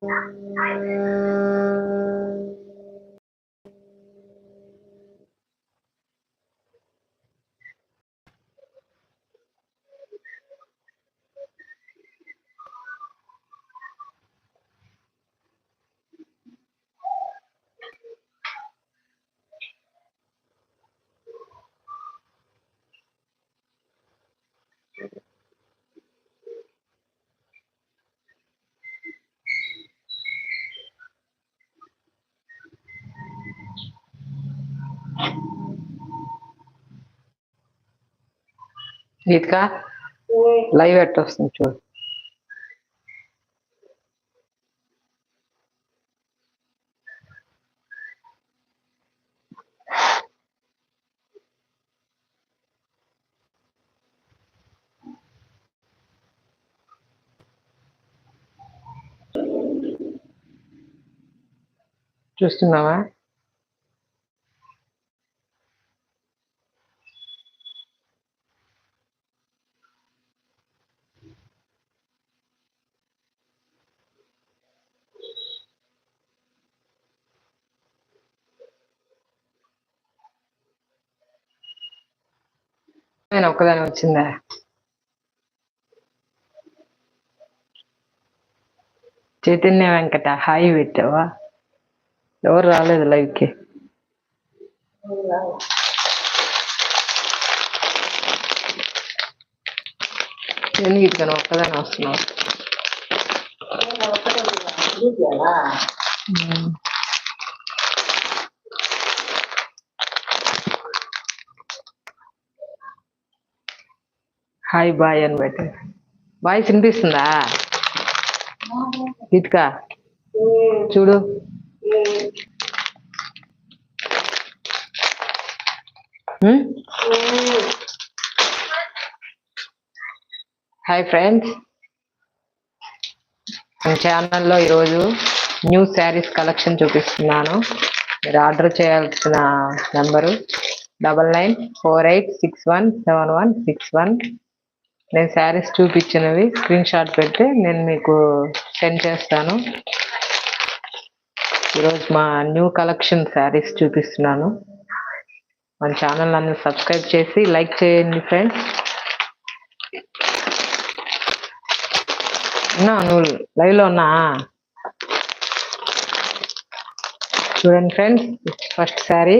该物种。గీతిక live at వస్తుంది చూడు చూస్తున్నావా నేను ఒక్కదాని వచ్చిందా చైతన్య వెంకట హాయి పెట్టావా ఎవరు రాలేదు లైవ్ కి ఎందుకు ఇటుకను ఒక్కదాని వస్తున్నావు హాయ్ బాయ్ అని పెట్టు బాయ్ వినిపిస్తుందా? ఇట్కా చూడు. Hi friends. మన ఛానల్లో ఈరోజు న్యూ శారీస్ కలెక్షన్ చూపిస్తున్నాను. మీరు ఆర్డర్ చేయాల్సిన number double nine four eight six one seven one six one నేను శారీస్ చూపించినవి స్క్రీన్ షాట్ పెడితే నేను మీకు సెండ్ చేస్తాను. ఈరోజు మా న్యూ కలెక్షన్ శారీస్ చూపిస్తున్నాను. మన ఛానల్ నన్ను సబ్స్క్రైబ్ చేసి లైక్ చేయండి ఫ్రెండ్స్ ఉన్నా నువ్వు లైవ్లో ఉన్నా? చూడండి ఫ్రెండ్స్ ఫస్ట్ శారీ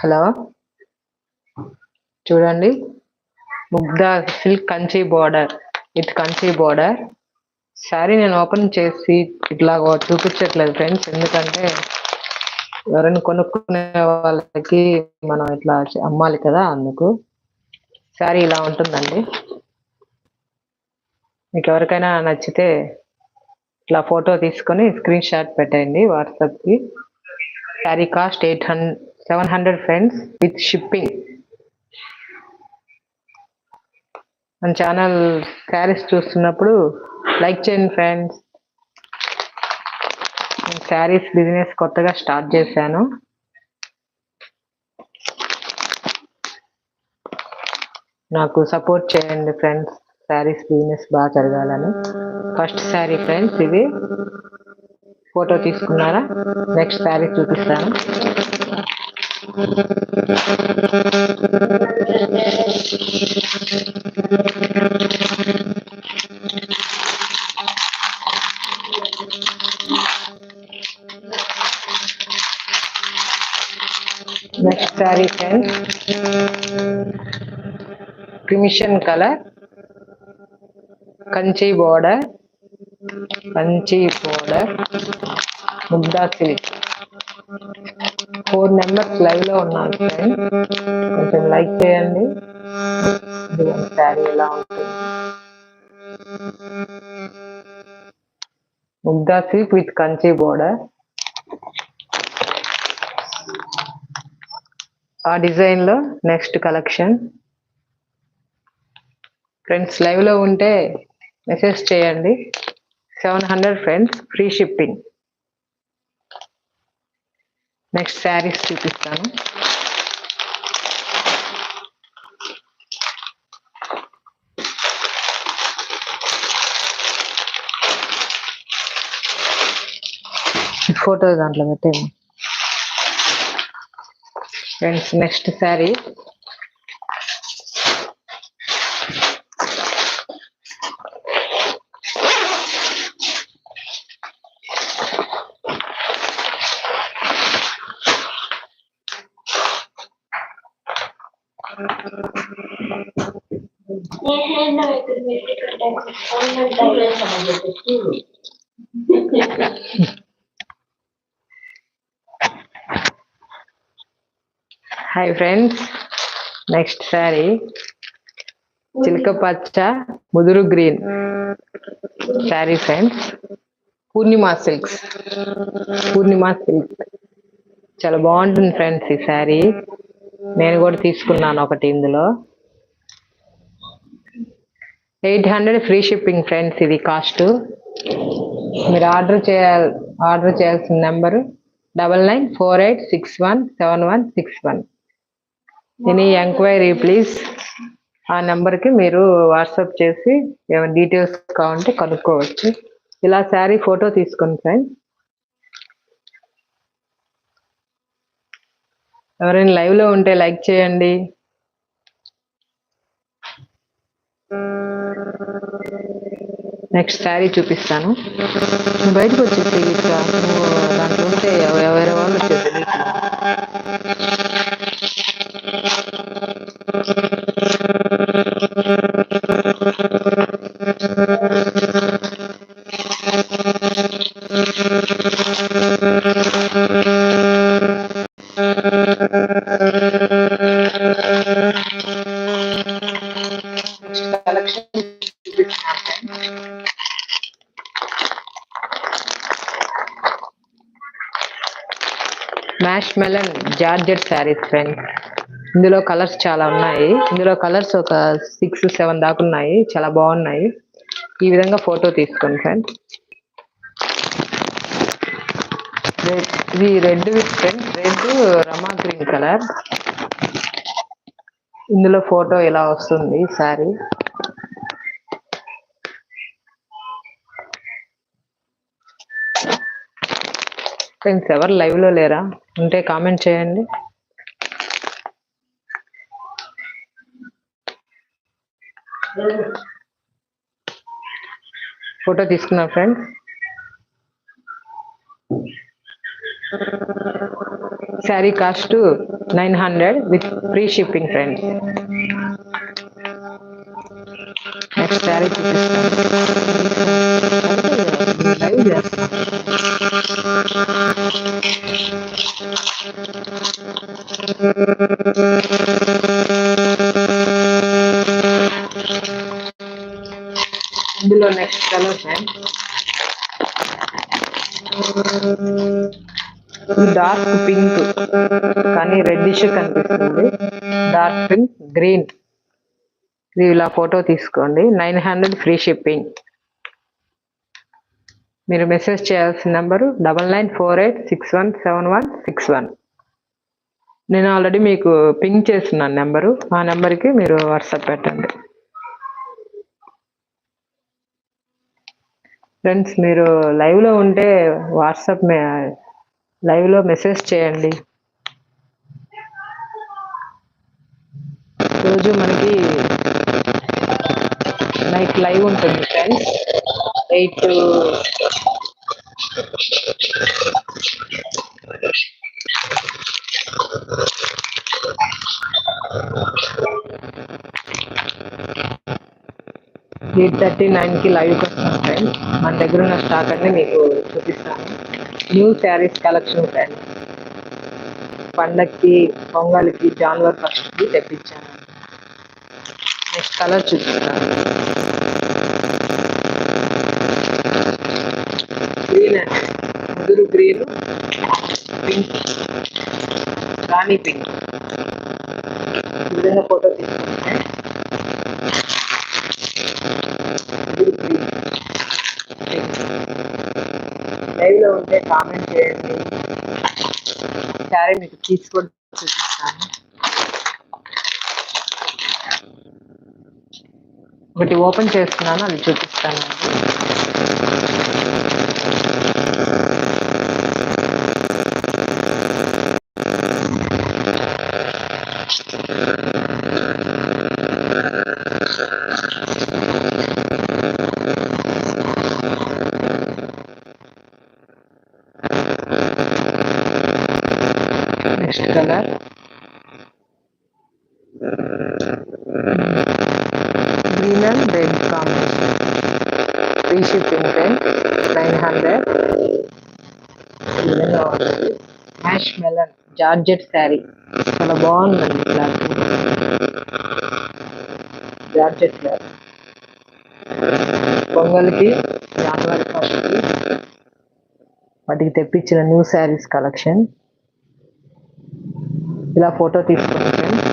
హలో చూడండి. Mugdha silk Kanchi border. With Kanchi border. Sari నేను ఓపెన్ చేసి ఇట్లా చూపించట్లేదు ఫ్రెండ్స్. ఎందుకంటే ఎవరైనా కొనుక్కునే వాళ్ళకి మనం ఇట్లా అమ్మాలి కదా అందుకు. శారీ ఇలా ఉంటుందండి. మీకు ఎవరికైనా నచ్చితే ఇట్లా ఫోటో తీసుకొని స్క్రీన్ షాట్ పెట్టండి వాట్సాప్కి. Sari cost eight hundred seven hundred friends with shipping. మన ఛానల్ శారీస్ చూస్తున్నప్పుడు లైక్ చేయండి ఫ్రెండ్స్. శారీస్ బిజినెస్ కొత్తగా స్టార్ట్ చేశాను. నాకు సపోర్ట్ చేయండి ఫ్రెండ్స్. శారీస్ బిజినెస్ బాగా జరగాలని. ఫస్ట్ శారీ ఫ్రెండ్స్ ఇది ఫోటో తీసుకున్నారా? నెక్స్ట్ శారీ చూపిస్తాను next sari friends crimson colour Kanchi border Kanchi border Mugdha silk four members లైవ్లో ఉన్నారు ఫ్రెండ్ కొంచెం లైక్ చేయండి. శారీ ఎలా ఉంటుంది? Mugdha silk with Kanchi border ఆ డిజైన్లో నెక్స్ట్ కలెక్షన్ ఫ్రెండ్స్ లైవ్లో ఉంటే మెసేజ్ చేయండి. Seven hundred friends free shipping next saris చూపిస్తాను. ఫోటో దాంట్లో పెట్టేమో friends next sari hi friends next sari చిలక పచ్చ ముదురు green sari friends Purnima silks Purnima silk చాలా బాగుంటుంది ఫ్రెండ్స్ ఈ శారీ నేను కూడా తీసుకున్నాను ఒకటి ఇందులో eight hundred free shipping friends ఇది కాస్ట్. మీరు ఆర్డర్ చేయాలి ఆర్డర్ చేయాల్సిన number double nine four eight six one seven one six one. Any enquiry please. ఆ నెంబర్కి మీరు వాట్సాప్ చేసి ఏమైనా డీటెయిల్స్ కావాలంటే కనుక్కోవచ్చు. ఇలా శారీ ఫోటో తీసుకోండి ఫ్రెండ్స్. ఎవరైనా లైవ్లో ఉంటే లైక్ చేయండి. నెక్స్ట్ శారీ చూపిస్తాను. నువ్వు బయటకు వచ్చేసి ఇట్లా నువ్వు దాంట్లో ఉంటే ఎవ- ఎవరి వాళ్ళు వచ్చేసి జార్జెట్ శారీస్ ఫ్రెండ్స్. ఇందులో కలర్స్ చాలా ఉన్నాయి. ఇందులో కలర్స్ ఒక సిక్స్ సెవెన్ దాకా ఉన్నాయి. చాలా బాగున్నాయి. ఈ విధంగా ఫోటో తీసుకోండి ఫ్రెండ్స్. ఇది red with friends. Red Rama green colour. ఇందులో ఫోటో ఇలా వస్తుంది శారీ? ఫ్రెండ్స్ ఎవరు లైవ్లో లేరా? ఉంటే కామెంట్ చేయండి. ఫోటో తీసుకున్నా friends sari cost nine hundred with free shipping friends next sari live చేస్తాను ఇందులో నెక్స్ట్ కలర్ డార్క్ పింక్ కానీ రెడ్డిష్ కనిపిస్తుంది. డార్క్ పింక్ గ్రీన్ ఇది ఇలా ఫోటో తీసుకోండి. నైన్ హండ్రెడ్ ఫ్రీ షిప్పింగ్ మీరు మెసేజ్ చేయాల్సిన number double nine four eight six one seven one six one. నేను ఆల్రెడీ మీకు పింక్ చేస్తున్నాను నెంబరు. ఆ నెంబర్కి మీరు వాట్సాప్ పెట్టండి. ఫ్రెండ్స్ మీరు లైవ్లో ఉంటే వాట్సాప్ లైవ్లో మెసేజ్ చేయండి. రోజు మనకి నైట్ లైవ్ ఉంటుంది ఫ్రెండ్స్. ఎయిట్ ఎయిట్ థర్టీ నైన్కి లైవ్ వస్తాం ఫ్రెండ్స్ మన దగ్గర ఉన్న స్టాక్ అన్ని మీకు చూపిస్తాను. న్యూ శారీస్ కలెక్షన్ ఫ్రెండ్స్ పండక్కి పొంగల్కి జాన్వర్ ఫస్ట్కి తెప్పించాను. నెక్స్ట్ కలర్ చూపిస్తాను గ్రీన్ అండి ముదురు గ్రీన్ పింక్ రాణి పింక్. ఈ విధంగా ఫోటో తీసుకుంటే లైవ్లో ఉంటే కామెంట్ చేయండి. సరే మీకు తీసుకొని చూపిస్తాను. ఒకటి ఓపెన్ చేస్తున్నాను అది చూపిస్తాను colour green and red combination free shipping friend nine hundred hash melon georgette sari చాలా బాగుందండి క్లాత్ జార్జెట్ క్లాత్ పొంగల్కి జనవరి ఫస్ట్కి వాటికి తెప్పించిన న్యూ శారీస్ కలెక్షన్ ఇలా ఫోటో తీసుకోండి ఫ్రెండ్స్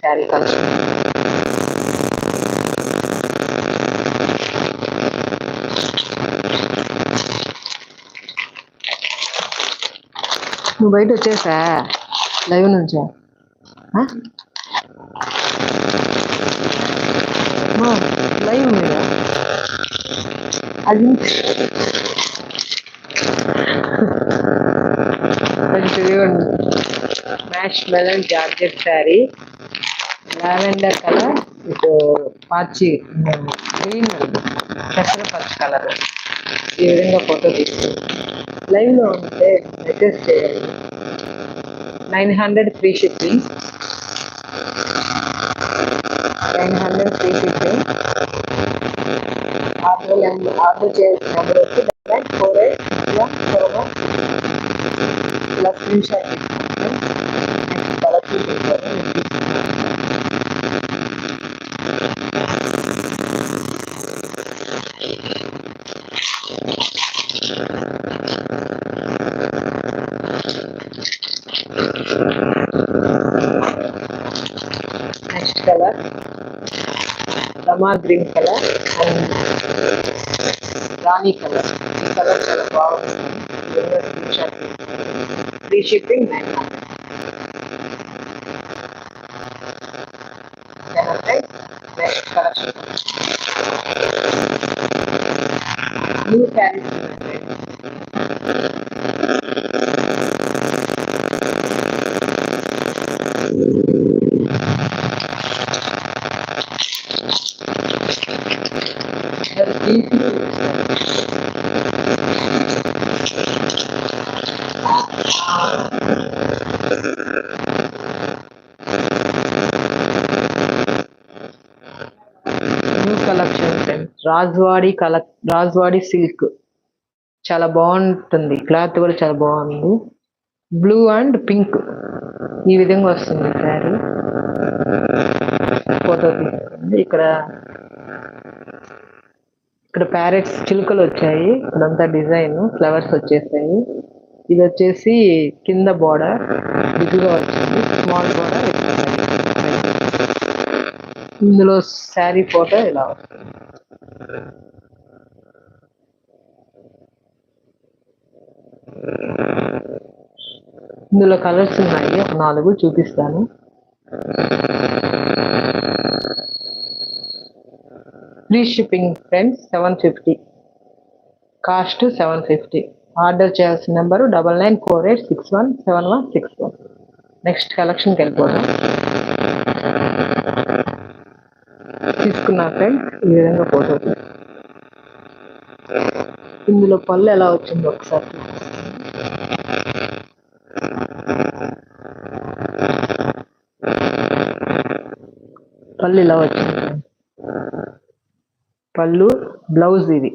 శారీ కలెక్షన్ నువ్వు బయట వచ్చేసా? లైవ్ నుంచా? లైవ్ మీద అది చూడండి mash melon georgette sari lavender colour ఇటు పాచి గ్రీన్ చక్కెర పచ్చి కలర్ ఈ విధంగా ఫోటో తీసుకుంటాం లైవ్లో ఉంటే మెసేజ్ చేయండి nine hundred free shipping nine hundred free shipping order order చేయాల్సిన నెంబర్ వచ్చి double four eight one four one ఇలా స్క్రీన్ షాట్ తీసుకోండి నెక్స్ట్ కలర్ చూపించారు next colour Rama green colour and Rani colour ఈ కలర్ చాలా బాగుంటుంది free shipping nine next collection new saris new collection friends Rajwadi కల Rajwadi silk. చాలా బాగుంటుంది. Cloth కూడా చాలా బాగుంది. Blue and pink. ఈ విధంగా వస్తుంది శారీ. ఫోటో తీసుకుంది ఇక్కడ ఇక్కడ ప్యారెట్స్ చిలుకలు వచ్చాయి. ఇక్కడంతా డిజైన్. ఫ్లవర్స్ వచ్చేసాయి. ఇది వచ్చేసి కింద బోర్డర్. బిగ్గా వచ్చింది. Small border. ఇందులో శారీ ఫోటో ఇలా వస్తుంది. ఇందులో కలర్స్ ఉన్నాయి. ఒక నాలుగు చూపిస్తాను. Free shipping friends seven fifty cost seven fifty order చేయాల్సిన number double nine four eight six one seven one six one next కలెక్షన్కి వెళ్ళిపోదాం. తీసుకున్నా ఫ్రెండ్స్ ఈ విధంగా ఫోటో ఇందులో పళ్ళు ఎలా వచ్చిందో ఒకసారి పళ్ళు ఇలా వచ్చింది పళ్ళు బ్లౌజ్ ఇది.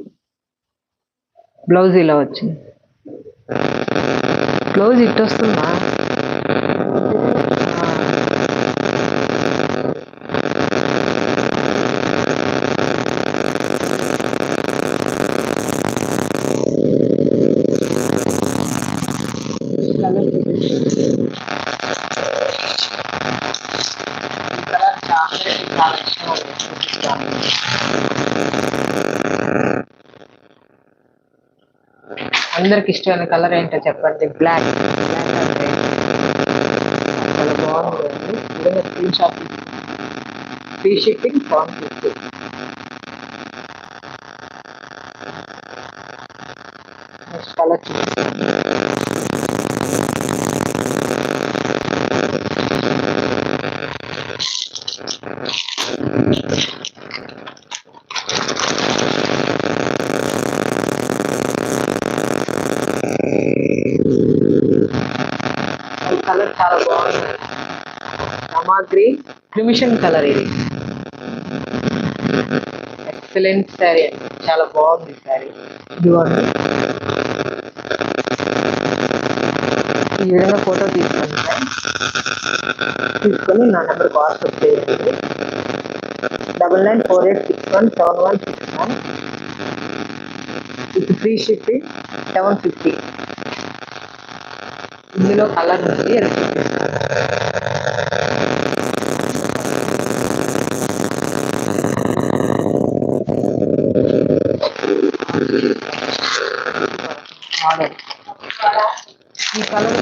బ్లౌజ్ ఇలా వచ్చింది. బ్లౌజ్ ఇట్టొస్తుందా వస్తుందా ఆ. కలర్ చూపించండి. ఈ కలర్ చాక్లెట్ కలెక్షన్ చూపిస్తాను అందరికి ఇష్టమైన కలర్ ఏంటో చెప్పండి. బ్లాక్ బ్లాక్ అంటే చాలా బాగుంటుంది ఏదైనా ఫ్రీ షాపింగ్ ఫ్రీ షిప్పింగ్ ఫామ్ ఫిఫ్టీ నెక్స్ట్ కలర్ కలర్ చాలా బాగుంది సామాగ్రి గ్రీన్ క్రిమిషన్ కలర్ ఇది. ఎక్సలెంట్ శారీ అండి. చాలా బాగుంది శారీ ఇదిగోండి. ఈ విధంగా ఫోటో తీసుకోండి friends. తీసుకొని నా నెంబర్ వాట్సాప్ చేయండి. Double nine four eight six one seven one six one with free shipping seven fifty ఇందులో కలర్ ఉంది అది చూపిస్తాను మోడల్ ఈ కలర్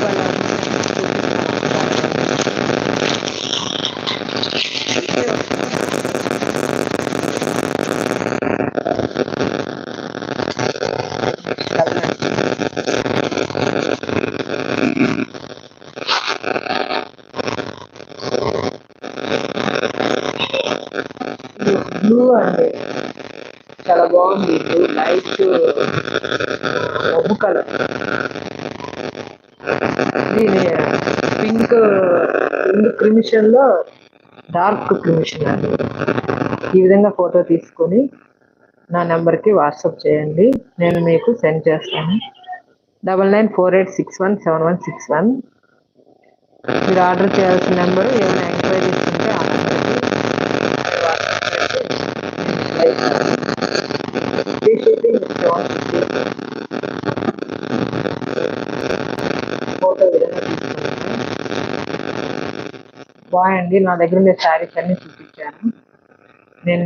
బ్లూ అండి చాలా బాగుంది బ్లూ లైట్ మబ్బు కలర్ దీని పింక్ పింక్ క్రిమిషన్లో డార్క్ క్రిమిషన్ అండి ఈ విధంగా ఫోటో తీసుకొని నా నెంబర్కి వాట్సాప్ చేయండి. నేను మీకు సెండ్ చేస్తాను. Double nine four eight six one seven one six one మీరు ఆర్డర్ చేయాల్సిన నెంబర్ ఏమైనా ఎంక్వైరీస్ ఉంటే ఆ నెంబర్కి ఫోటో విధంగా బాయ్ అండి నా దగ్గర ఉండే శారీస్ అన్ని చూపించాను. నేను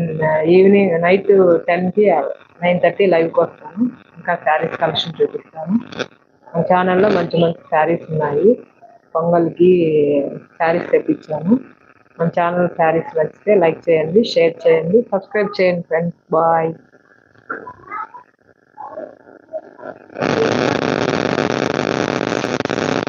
ఈవినింగ్ నైట్ టెన్కి నైన్ థర్టీ లైవ్కి వస్తాను. ఇంకా శారీస్ కలెక్షన్ చూపిస్తాను. మా ఛానల్లో మంచి మంచి శారీస్ ఉన్నాయి. పొంగల్కి శారీస్ తెప్పించాను. మన ఛానల్ శారీస్ నచ్చితే లైక్ చేయండి షేర్ చేయండి. సబ్స్క్రైబ్ చేయండి ఫ్రెండ్స్. బాయ్. Thank you.